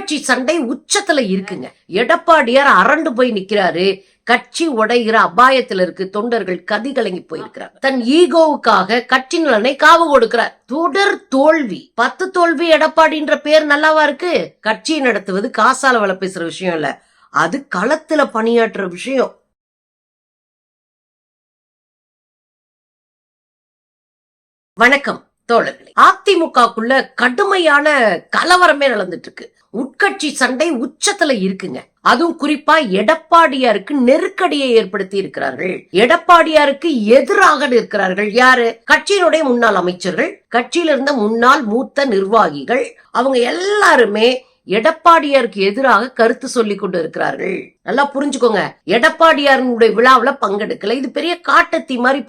உட்கட்சி சண்டை உச்சத்துல இருக்குங்க. எடப்பாடியார் அரண்டு போய் நிக்கிறாரு. கட்சி உடைகிற அபாயத்துல இருக்கு. தொண்டர்கள் கதி கலங்கி போயிருக்கிறார் தன் ஈகோவுக்காக கட்சி நலனை காவு கொடுக்கிறார். தொடர் தோல்வி. பத்து தோல்வி எடப்பாடின்ற பேர் நல்லாவா இருக்கு? கட்சியை நடத்துவது காசால வள பேசுற விஷயம் இல்ல. அது களத்துல பணியாற்றுற விஷயம். வணக்கம். தோழர்களே அதிமுகக்குள்ள கடுமையான கலவரமே நடந்துட்டு இருக்கு உட்கட்சி சண்டை உச்சத்துல இருக்குங்க. அதுவும் குறிப்பா எடப்பாடியாருக்கு நெருக்கடியை ஏற்படுத்தி இருக்கிறார்கள். எடப்பாடியாருக்கு எதிராக இருக்கிறார்கள் யாரு? கட்சியினுடைய முன்னாள் அமைச்சர்கள் கட்சியில இருந்த முன்னாள் மூத்த நிர்வாகிகள் அவங்க எல்லாருமே எடப்பாடியாருக்கு எதிராக கருத்து சொல்லி கொண்டு இருக்கிறார்கள். நல்லா புரிஞ்சுக்கோங்க எடப்பாடியாருடைய விழாவுல பங்கெடுக்கல. இது பெரிய காட்டத்தி மாதிரி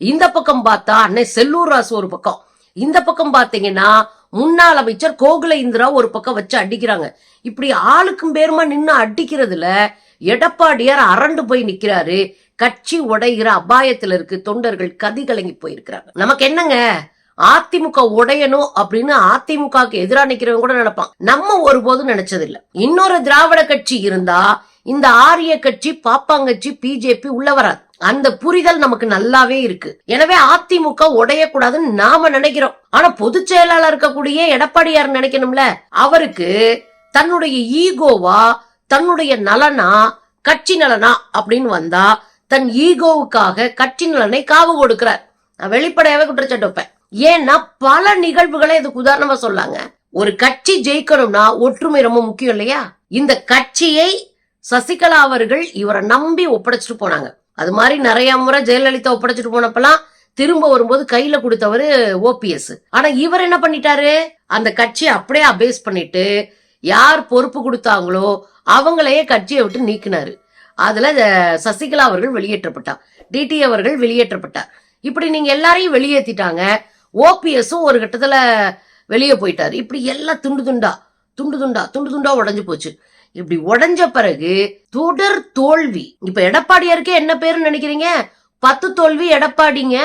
இந்த பக்கம் பார்த்தா அன்னை செல்லூர் ராசு ஒரு பக்கம். இந்த பக்கம் பாத்தீங்கன்னா முன்னாள் அமைச்சர் கோகுல இந்திரா ஒரு பக்கம் வச்சு அடிக்கிறாங்க. இப்படி ஆளுக்கும் பேருமா நின்று அடிக்கிறதுல எடப்பாடியார் அரண்டு போய் நிக்கிறாரு. கட்சி உடைகிற அபாயத்துல இருக்கு தொண்டர்கள் கதி கலங்கி போயிருக்கிறாங்க. நமக்கு என்னங்க? அதிமுக உடையணும் அப்படின்னு அதிமுகக்கு எதிராக நிக்கிறவங்க கூட நினைப்பான். நம்ம ஒருபோதும் நினைச்சதில்லை. இன்னொரு திராவிட கட்சி இருந்தா இந்த ஆரிய கட்சி பாப்பாங்கட்சி பிஜேபி உள்ள வராது. அந்த புரிதல் நமக்கு நல்லாவே இருக்கு. எனவே அதிமுக உடையக்கூடாதுன்னு நாம நினைக்கிறோம். ஆனா பொதுச் செயலாளர் இருக்கக்கூடிய எடப்பாடியார் நினைக்கணும்ல? அவருக்கு தன்னுடைய ஈகோவா தன்னுடைய நலனா கட்சி நலனா அப்படின்னு வந்தா தன் ஈகோவுக்காக கட்சி நலனை காவு கொடுக்கிறார். நான் வெளிப்படையாவே குற்றச்சாட்டு வைப்பேன். ஏன்னா பல நிகழ்வுகளை இதுக்கு உதாரணமா சொல்லாங்க. ஒரு கட்சி ஜெயிக்கணும்னா ஒற்றுமை ரொம்ப முக்கியம் இல்லையா? இந்த கட்சியை சசிகலா அவர்கள் இவரை நம்பி ஒப்படைச்சிட்டு போனாங்க. அது மாதிரி நிறைய முறை ஜெயலலிதா ஒப்படைச்சிட்டு போனப்பெல்லாம் திரும்ப வரும்போது கையில கொடுத்தவரு ஓபிஎஸ் ஆனா இவர் என்ன பண்ணிட்டாரு? அந்த கட்சியை அப்படியே அபேஸ் பண்ணிட்டு யார் பொறுப்பு கொடுத்தாங்களோ அவங்களையே கட்சியை விட்டு நீக்கினாரு. அதுல சசிகலா அவர்கள் வெளியேற்றப்பட்டார். டிடி அவர்கள் வெளியேற்றப்பட்டார். இப்படி நீங்க எல்லாரையும் வெளியேற்றிட்டாங்க ஓபிஎஸும் ஒரு கட்டத்துல வெளியே போயிட்டாரு. இப்படி எல்லாம் துண்டு துண்டா துண்டு துண்டா துண்டு துண்டா உடஞ்சு போச்சு. இப்படி உடஞ்ச பிறகு தொடர் தோல்வி. இப்ப எடப்பாடியாருக்கே என்ன பேருன்னு நினைக்கிறீங்க? பத்து தோல்வி எடப்பாடிங்க.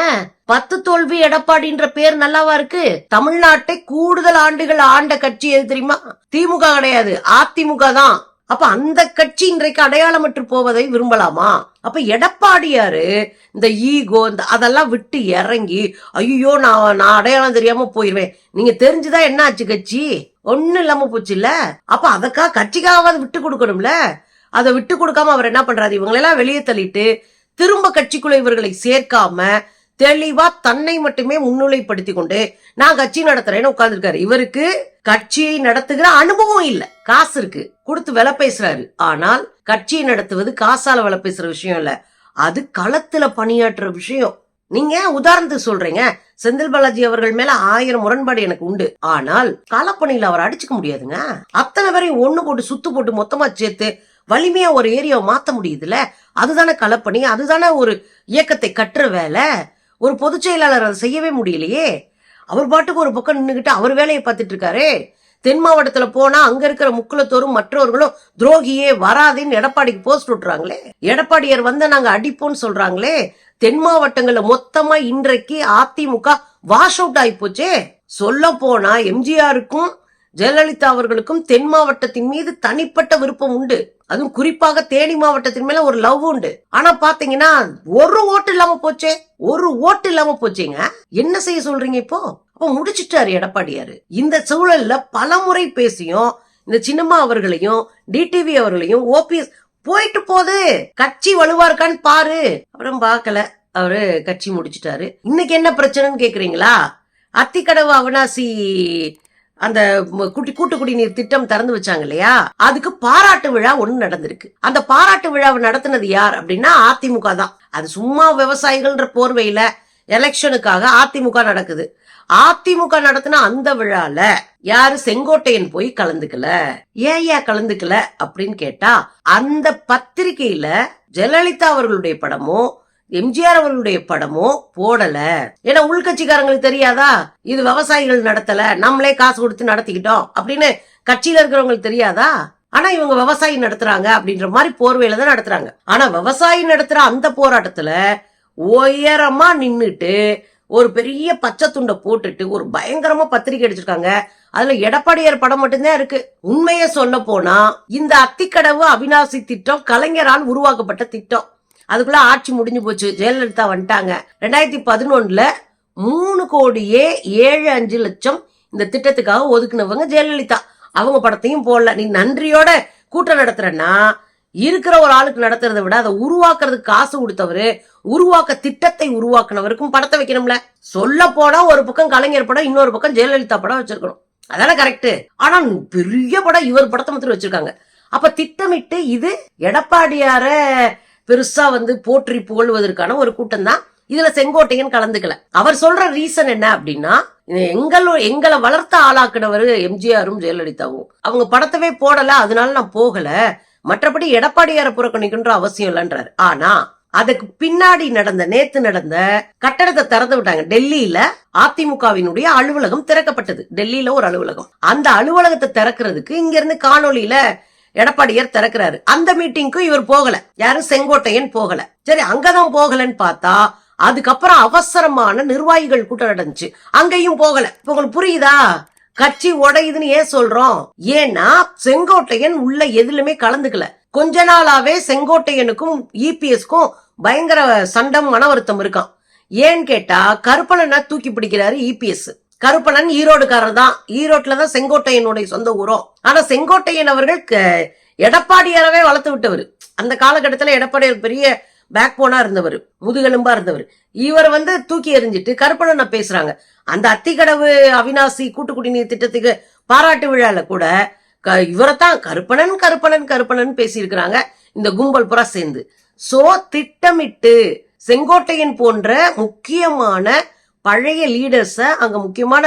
பத்து தோல்வி எடப்பாடின்ற பேர் நல்லாவா இருக்கு? தமிழ்நாட்டை கூடுதல் ஆண்டுகள் ஆண்ட கட்சி எது தெரியுமா? திமுக கிடையாது. அதிமுக தான். அப்ப அந்த கட்சி இன்றைக்கு அடையாளமற்று போவதை விரும்பலாமா? அப்ப எடப்பாடியாரு இந்த ஈகோ இந்த அதெல்லாம் விட்டு இறங்கி ஐயோ நான் நான் அடையாளம் தெரியாம போயிருவேன். நீங்க தெரிஞ்சுதான் என்ன ஆச்சு கட்சி? ஒன்னும் இல்லாம போச்சுல்ல? அப்ப அதுக்காக கட்சிக்காவது விட்டு கொடுக்கணும்ல? அதை விட்டு கொடுக்காம அவர் என்ன பண்றாரு? இவங்களெல்லாம் வெளியே தள்ளிட்டு திரும்ப கட்சிக்குள்ள இவர்களை சேர்க்காம தெளிவா தன்னை மட்டுமே முன்னிலைப்படுத்தி கொண்டு நான் கட்சி நடத்துறேன்னு உட்கார்ந்துருக்காரு. இவருக்கு கட்சியை நடத்துகிற அனுபவம் இல்ல. காசு இருக்கு. கொடுத்து விலை பேசுறாரு. ஆனால் கட்சியை நடத்துவது காசால விலை பேசுற விஷயம் இல்ல. அது களத்துல பணியாற்றுற விஷயம். நீங்க உதாரணத்துக்கு சொல்றீங்க? செந்தில் பாலாஜி அவர்கள் மேல ஆயிரம் முரண்பாடு எனக்கு உண்டு. ஆனால் களப்பணியில அவர் அடிச்சுக்க முடியாதுங்க. அத்தனை பேரையும் ஒண்ணு போட்டு சுத்து போட்டு மொத்தமா சேர்த்து வலிமையா ஒரு ஏரியாவை மாத்த முடியுதுல அதுதானே களப்பணி அதுதானே ஒரு இயக்கத்தை கட்டுற வேலை. ஒரு பொதுச் செயலாளர் அதை செய்யவே முடியலையே. அவர் பாட்டுக்கு ஒரு பக்கம் நின்றுக்கிட்டு அவர் வேலையை பார்த்துட்டு இருக்காரு. தென் மாவட்டத்துல போனா அங்க இருக்கிற முக்குலத்தோரும் மற்றவர்களும் துரோகியே வராதுன்னு எடப்பாடிக்கு போஸ்ட் விட்டுறாங்களே. எடப்பாடியார் வந்து நாங்க அடிப்போம்னு சொல்றாங்களே. தென் மாவட்டங்கள்ல மொத்தமா இன்றைக்கு அதிமுக வாஷ் அவுட் ஆகி போச்சே. சொல்ல போனா எம்ஜிஆருக்கும் ஜெயலலிதா அவர்களுக்கும் தென் மாவட்டத்தின் மீது தனிப்பட்ட விருப்பம் உண்டு. அதுவும் குறிப்பாக தேனி மாவட்டத்தின் மேல ஒரு லவ் உண்டு. ஆனா பாத்தீங்கன்னா ஒரு ஓட்டு இல்லாம போச்சே. ஒரு ஓட்டு இல்லாம போச்சேங்க. என்ன செய்ய சொல்றீங்க இப்போ? அப்ப முடிச்சிட்டாரு எடப்பாடியாரு. இந்த சூழல்ல பல முறை பேசியும் இந்த சின்னம்மா அவர்களையும் டிடிவி அவர்களையும் ஓபிஎஸ் போயிட்டு போகுது கட்சி வலுவா இருக்கான்னு பாரு. அப்புறம் பார்க்கல. அவரு கட்சி முடிச்சிட்டாரு. இன்னைக்கு என்ன பிரச்சனைன்னு கேக்குறீங்களா? அத்திக்கடவு அவினாசி அந்த குட்டி கூட்டு குடிநீர் திட்டம் திறந்து வச்சாங்க இல்லையா? அதுக்கு பாராட்டு விழா ஒண்ணு நடந்திருக்கு. அந்த பாராட்டு விழாவை நடத்தினது யார் அப்படின்னா அதிமுக தான். அது சும்மா விவசாயிகள்ன்ற போர்வையில எலெக்ஷனுக்காக அதிமுக நடக்குது. அதிமுக நடத்தின அந்த விழால யாரு செங்கோட்டையன் போய் கலந்துக்கல? ஏன் ஏன் கலந்துக்கல அப்படின்னு கேட்டா அந்த பத்திரிகையில ஜெயலலிதா அவர்களுடைய படமோ எம்ஜிஆர் அவர்களுடைய படமோ போடல. ஏன்னா உள்கட்சிக்காரங்களுக்கு தெரியாதா? இது விவசாயிகள் நடத்தல நம்மளே காசு கொடுத்து நடத்திக்கிட்டோம் அப்படின்னு கட்சியில இருக்கிறவங்களுக்கு தெரியாதா? ஆனா இவங்க விவசாயி நடத்துறாங்க அப்படின்ற மாதிரி போர்வையில தான் நடத்துறாங்க. ஆனா விவசாயி நடத்துற அந்த போராட்டத்துல உயரமா நின்னுட்டு ஒரு பெரிய பச்சை துண்டை போட்டுட்டு ஒரு பயங்கரமா பத்திரிக்கை அடிச்சிருக்காங்க. அதுல எடப்பாடியார் படம் மட்டும்தான் இருக்கு. உண்மையை சொல்ல போனா இந்த அத்திக்கடவு அவினாசி திட்டம் கலைஞரால் உருவாக்கப்பட்ட திட்டம். அதுக்குள்ள ஆட்சி முடிஞ்சு போச்சு. ஜெயலலிதா வந்துட்டாங்க. ரெண்டாயிரத்தி பதினொன்னுல மூணு கோடியே ஏழு அஞ்சு லட்சம் இந்த திட்டத்துக்காக ஒதுக்குனவங்க ஜெயலலிதா. அவங்க படத்தையும் போடல. நீ நன்றியோட கூட்டம் நடத்துறன்னா இருக்கிற ஒரு ஆளுக்கு நடத்துறதை விட அதை உருவாக்குறதுக்கு காசு கொடுத்தவரு உருவாக்க திட்டத்தை உருவாக்குனவருக்கும் படத்தை வைக்கணும்ல. சொல்ல போனா ஒரு பக்கம் கலைஞர் படம் இன்னொரு பக்கம் ஜெயலலிதா படம் வச்சிருக்கணும். அதானே கரெக்ட் ஆனா பெரிய படம் இவர் படத்தை மாத்திரம் வச்சிருக்காங்க. அப்ப திட்டமிட்டு இது எடப்பாடியார பெருசா வந்து போற்றி புகழ்வதற்கான ஒரு கூட்டம் தான் இதுல செங்கோட்டையன் கலந்துக்கல. அவர் சொல்ற ரீசன் என்ன அப்படின்னா எங்களோ எங்களை வளர்த்த ஆளாக்குனவர் எம்ஜிஆரும் ஜெயலலிதாவும். அவங்க படத்தவே போடல அதனால நான் போகல. மற்றபடி எடப்பாடியார புறக்கணிக்கின்ற அவசியம் இல்லைன்றாரு. ஆனா அதுக்கு பின்னாடி நடந்த நேத்து நடந்த கட்டடத்தை திறந்து விட்டாங்க. டெல்லியில அதிமுகவினுடைய அலுவலகம் திறக்கப்பட்டது. டெல்லியில ஒரு அலுவலகம். அந்த அலுவலகத்தை திறக்கிறதுக்கு இங்க இருந்து காணொலியில எடப்பாடியார் திறக்கிறாரு. அந்த மீட்டிங்க்கும் இவர் போகல. யாரும் செங்கோட்டையன் போகல. சரி அங்கதான் போகலன்னு பார்த்தா அதுக்கப்புறம் அவசரமான நிர்வாகிகள் கூட்டம் நடந்துச்சு. அங்கேயும் போகல. இப்ப உங்களுக்கு புரியுதா? கட்சி உடையுதுன்னு ஏன் சொல்றோம்? ஏன்னா செங்கோட்டையன் உள்ள எதுலுமே கலந்துக்கல. கொஞ்ச நாளாவே செங்கோட்டையனுக்கும் இபிஎஸ்க்கும் பயங்கர சண்டம் மன வருத்தம் இருக்கான் ஏன்னு கேட்டா கருப்பணனை தூக்கி பிடிக்கிறாரு இபிஎஸ் கருப்பணன் ஈரோடுக்காரர் தான். ஈரோட்ல தான் செங்கோட்டையனுடைய சொந்த ஊரம் ஆனா செங்கோட்டையன் அவர்கள் எடப்பாடியாரவே வளர்த்து விட்டவர். அந்த காலகட்டத்துல எடப்பாடியார் பெரிய பேக் போனா இருந்தவர். முதுகெலும்பா இருந்தவர். இவர் வந்து தூக்கி எறிஞ்சிட்டு கருப்பணனை பேசுறாங்க. அந்த அத்திக்கடவு அவினாசி கூட்டு குடிநீர் திட்டத்துக்கு பாராட்டு விழால கூட க- இவரைத்தான் கருப்பணன் கருப்பணன் கருப்பணன் பேசியிருக்கிறாங்க. இந்த கும்பல் புறா சேர்ந்து. சோ திட்டமிட்டு செங்கோட்டையன் போன்ற முக்கியமான பழைய லீடர்ஸ அங்க முக்கியமான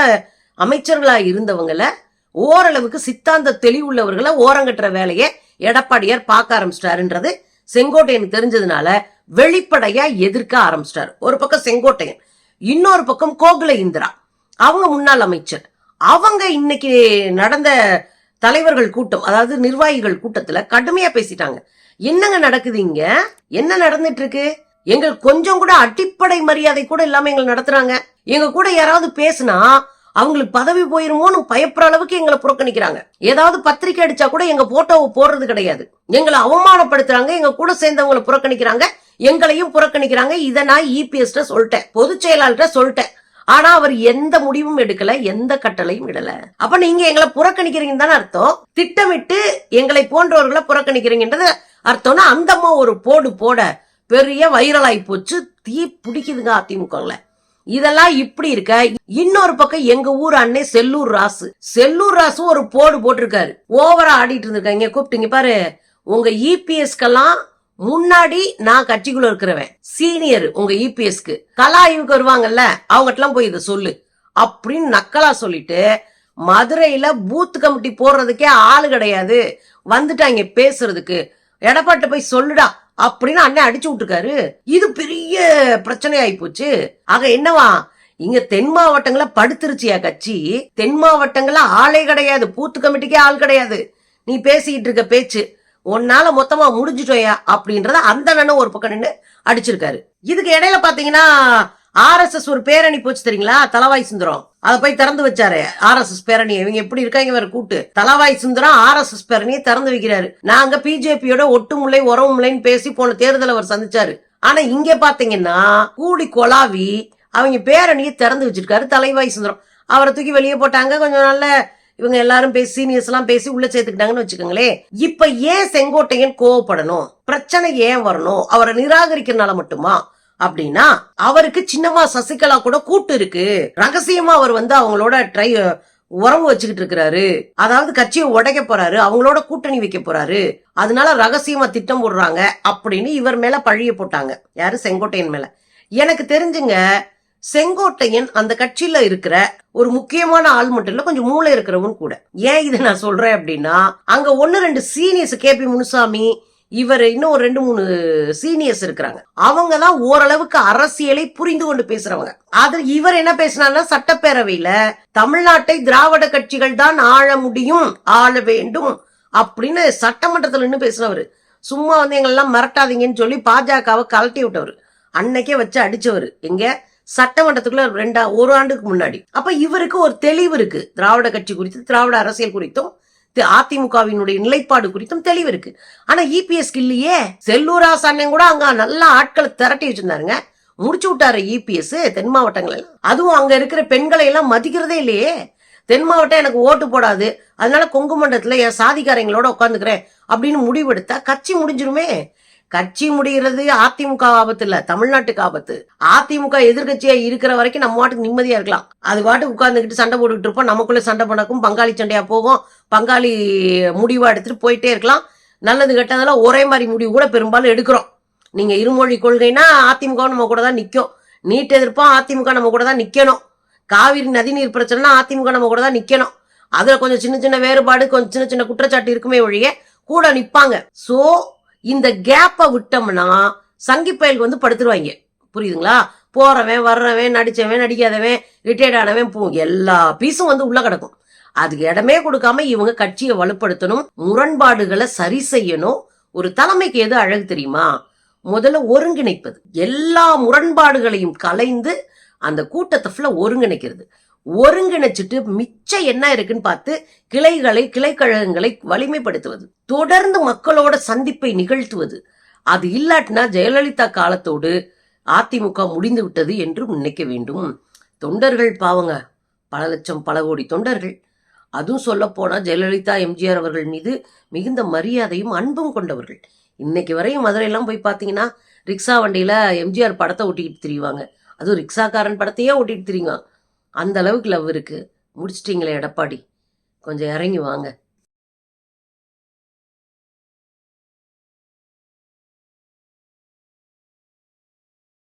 அமைச்சர்களா இருந்தவங்கள ஓரளவுக்கு சித்தாந்த தெளிவுள்ளவர்களை ஓரங்கட்டுற வேலையை எடப்பாடியார் பார்க்க ஆரம்பிச்சிட்டாருன்றது செங்கோட்டையன் தெரிஞ்சதுனால வெளிப்படையா எதிர்க்க ஆரம்பிச்சிட்டார். ஒரு பக்கம் செங்கோட்டையன் இன்னொரு பக்கம் கோகுல இந்திரா. அவங்க முன்னாள் அமைச்சர். அவங்க இன்னைக்கு நடந்த தலைவர்கள் கூட்டம் அதாவது நிர்வாகிகள் கூட்டத்துல கடுமையா பேசிட்டாங்க. என்னங்க நடக்குது இங்க? என்ன நடந்துட்டு இருக்கு எங்கள் கொஞ்சம் கூட அடிப்படை மரியாதை கூட இல்லாம எங்களை நடத்துறாங்க. எங்க கூட யாராவது பேசுனா அவங்களுக்கு பதவி போயிருமோன்னு பயப்படுற அளவுக்கு எங்களை புறக்கணிக்கிறாங்க. ஏதாவது பத்திரிக்கை அடிச்சா கூட எங்க போட்டோவை போடுறது கிடையாது. எங்களை அவமானப்படுத்துறாங்க எங்க கூட சேர்ந்தவங்களை புறக்கணிக்கிறாங்க. எங்களையும் புறக்கணிக்கிறாங்க. இதை நான் இபிஎஸ்ட சொல்லிட்டேன். பொதுச் செயலாளர்கிட்ட சொல்லிட்டேன். ஆனா அவர் எந்த முடிவும் எடுக்கல எந்த கட்டளையும் இடல அப்ப நீங்க எங்களை புறக்கணிக்கிறீங்கன்னு தானே அர்த்தம்? திட்டமிட்டு எங்களை போன்றவர்களை புறக்கணிக்கிறீங்கன்றது அர்த்தம்னா அந்த அம்மா ஒரு போடு போட பெரிய வைரலாய் போச்சு. தீ பிடிக்குதுங்க அதிமுகல இதெல்லாம் இப்படி இருக்க. இன்னொரு பக்கம் எங்க ஊர் அண்ணே செல்லூர் ராசு. செல்லூர் ராசு ஒரு போடு போட்டிருக்காரு. ஓவரா ஆடிட்டு இருந்திருக்காங்க. கூப்பிட்டீங்க பாரு. உங்க இபிஎஸ்க்கெல்லாம் முன்னாடி நான் கட்சிக்குள்ள இருக்கிறவன் சீனியர் உங்க இபிஎஸ்க்கு கலா இவங்க வருவாங்கல்ல அவங்ககிட்டலாம் போய் இதை சொல்லு. அப்படின்னு நக்கலா சொல்லிட்டு மதுரையில பூத் கமிட்டி போடுறதுக்கே ஆளு கிடையாது. வந்துட்டாங்க பேசுறதுக்கு. எடப்பாட்ட போய் சொல்லுடா அப்படின்னு அண்ணன் அடிச்சு விட்டுருக்காரு. இது பெரிய பிரச்சனை ஆயி போச்சு. ஆக என்னவா இங்க தென் மாவட்டங்கள படுத்துருச்சியா கட்சி? தென் மாவட்டங்கள ஆளே கிடையாது. பூத்து கமிட்டிக்கே ஆள் கிடையாது. நீ பேசிக்கிட்டு இருக்க பேச்சு. உன்னால மொத்தமா முடிஞ்சிட்டோயா அப்படின்றத அந்த அண்ணனும் ஒரு பக்கம் நின்று அடிச்சிருக்காரு. இதுக்கு இடையில பாத்தீங்கன்னா ஆர்எஸ்எஸ் ஒரு பேரணி போச்சு தெரியுங்களா? தலவாய் சுந்தரம். அதை போய் திறந்து வச்சாரு. ஆர்எஸ்எஸ் பேரணி. இவங்க எப்படி இருக்காங்க வேற கூட்டு தலவாய் சுந்தரம் ஆர்எஸ்எஸ் பேரணியை திறந்து வைக்கிறாரு. நாங்க பிஜேபியோட ஒட்டுமுல்லை உறவுமுலைன்னு பேசி போன தேர்தல் அவர் சந்திச்சாரு. ஆனா இங்க பாத்தீங்கன்னா கூடி கொலாவி அவங்க பேரணியை திறந்து வச்சிருக்காரு தலைவாய் சுந்தரம். அவரை தூக்கி வெளியே போட்டாங்க. கொஞ்சம் நல்ல இவங்க எல்லாரும் பேசி சீனியர்ஸ் எல்லாம் பேசி உள்ள சேர்த்துக்கிட்டாங்கன்னு வச்சுக்கோங்களேன். இப்ப ஏன் செங்கோட்டையன் கோவப்படணும்? பிரச்சனை ஏன் வரணும்? அவரை நிராகரிக்கிறனால மட்டுமா? அப்படின்னா அவருக்கு சின்னமா சசிகலா கூட கூட்டு இருக்கு. ரகசியமா அவர் வந்து அவங்களோட ட்ரை உறவு வச்சுக்கிட்டு இருக்கிறாரு. அதாவது கட்சியை உடைக்க போறாரு. அவங்களோட கூட்டணி வைக்க போறாரு. அதனால ரகசியமா திட்டம் போடுறாங்க அப்படின்னு இவர் மேல பழிய போட்டாங்க. யாரு? செங்கோட்டையன் மேல. எனக்கு தெரிஞ்சுங்க செங்கோட்டையன் அந்த கட்சியில இருக்கிற ஒரு முக்கியமான ஆள் மட்டும் இல்ல கொஞ்சம் மூளை இருக்கிறவன் கூட. ஏன் இதை நான் சொல்றேன் அப்படின்னா அங்க ஒன்னு ரெண்டு சீனியர்ஸ் கே பி முனுசாமி இவர் இன்னும் ஒரு ரெண்டு மூணு சீனியர்ஸ் இருக்கிறாங்க. அவங்க தான் ஓரளவுக்கு அரசியலை புரிந்து கொண்டு பேசுறவங்க. அது இவர் என்ன பேசினார்னா சட்டப்பேரவையில தமிழ்நாட்டை திராவிட கட்சிகள் தான் ஆள முடியும் ஆள வேண்டும் அப்படின்னு சட்டமன்றத்துல நின்று பேசினவர். சும்மா வந்து எங்களெல்லாம் மிரட்டாதீங்கன்னு சொல்லி பாஜகவை கலட்டி விட்டவர். அன்னைக்கே வச்சு அடிச்சவர். எங்க? சட்டமன்றத்துக்குள்ள ரெண்டா ஒரு ஆண்டுக்கு முன்னாடி. அப்ப இவருக்கு ஒரு தெளிவு இருக்கு. திராவிட கட்சி குறித்து திராவிட அரசியல் குறித்தும் அதிமுகவினுடைய நிலைப்பாடு குறித்தும் தெளிவு இருக்கு. ஆனா இபிஎஸ் இல்லையே செல்லூரா அண்ணன் கூட அங்க நல்ல ஆட்களை திரட்டி வச்சிருந்தாருங்க. முடிச்சு விட்டாரு இபிஎஸ் தென் மாவட்டங்கள் அதுவும் அங்க இருக்கிற பெண்களை எல்லாம் மதிக்கிறதே இல்லையே. தென் மாவட்டம் எனக்கு ஓட்டு போடாது. அதனால கொங்கு மண்டலத்துல என் சாதிக்காரங்களோட உட்காந்துக்கிறேன் அப்படின்னு முடிவெடுத்தா கட்சி முடிஞ்சிருமே. கட்சி முடிகிறது அதிமுக ஆபத்து இல்ல தமிழ்நாட்டுக்கு ஆபத்து. அதிமுக எதிர்கட்சியா இருக்கிற வரைக்கும் நம்ம பாட்டுக்கு நிம்மதியா இருக்கலாம். அது பாட்டுக்கு உட்கார்ந்துக்கிட்டு சண்டை போட்டுக்கிட்டு இருப்போம். நமக்குள்ள சண்டை பண்ணக்கும் பங்காளி சண்டையா போகும் பங்காளி முடிவா எடுத்துட்டு போயிட்டே இருக்கலாம். நல்லது கெட்டதெல்லாம் ஒரே மாதிரி முடிவு கூட பெரும்பாலும் எடுக்கிறோம். நீங்க இருமொழி கொள்கைனா அதிமுக நம்ம கூட தான் நிக்கும். நீட் எதிர்ப்போம் அதிமுக நம்ம கூட தான் நிக்கணும். காவிரி நதிநீர் பிரச்சனைனா அதிமுக நம்ம கூட தான் நிக்கணும். அதுல கொஞ்சம் சின்ன சின்ன வேறுபாடு கொஞ்சம் சின்ன சின்ன குற்றச்சாட்டு இருக்குமே ஒழிய கூட நிப்பாங்க. சோ இந்த கேப்பை விட்டோம்னா சங்கி பயலுக்கு வந்து படுத்துருவாங்க. புரியுதுங்களா? போறவன் வர்றவன் நடிச்சவன் நடிக்காதவன் ரிட்டையர்ட் ஆனவன் போ எல்லா பீஸும் வந்து உள்ள கிடக்கும். அதுக்கு இடமே கொடுக்காம இவங்க கட்சியை வலுப்படுத்தணும் முரண்பாடுகளை சரி செய்யணும். ஒரு தலைமைக்கு எது அழகு தெரியுமா? முதல்ல ஒருங்கிணைப்பது. எல்லா முரண்பாடுகளையும் கலைந்து அந்த கூட்டத்தை ஃபுல்லா ஒருங்கிணைக்கிறது. ஒருங்கிணைச்சிட்டு மிச்சம் என்ன இருக்குன்னு பார்த்து கிளைகளை கிளைக்கழகங்களை வலிமைப்படுத்துவது. தொடர்ந்து மக்களோட சந்திப்பை நிகழ்த்துவது. அது இல்லாட்டினா ஜெயலலிதா காலத்தோடு அதிமுக முடிந்து விட்டது என்று நினைக்க வேண்டும். தொண்டர்கள் பாவங்க. பல லட்சம் பல கோடி தொண்டர்கள். அதுவும் சொல்ல ஜெயலலிதா எம்ஜிஆர் அவர்கள் மீது மிகுந்த மரியாதையும் அன்பும் கொண்டவர்கள். இன்னைக்கு வரையும் மதுரையெல்லாம் போய் பார்த்தீங்கன்னா ரிக்ஷா வண்டியில் எம்ஜிஆர் படத்தை ஓட்டிக்கிட்டு திரிவாங்க அதுவும் ரிக்ஷாக்காரன் படத்தையே ஓட்டிகிட்டு திரிவாங்க அந்த அளவுக்கு லவ் இருக்கு. முடிச்சிட்டிங்களே எடப்பாடி. கொஞ்சம் இறங்கி வாங்க.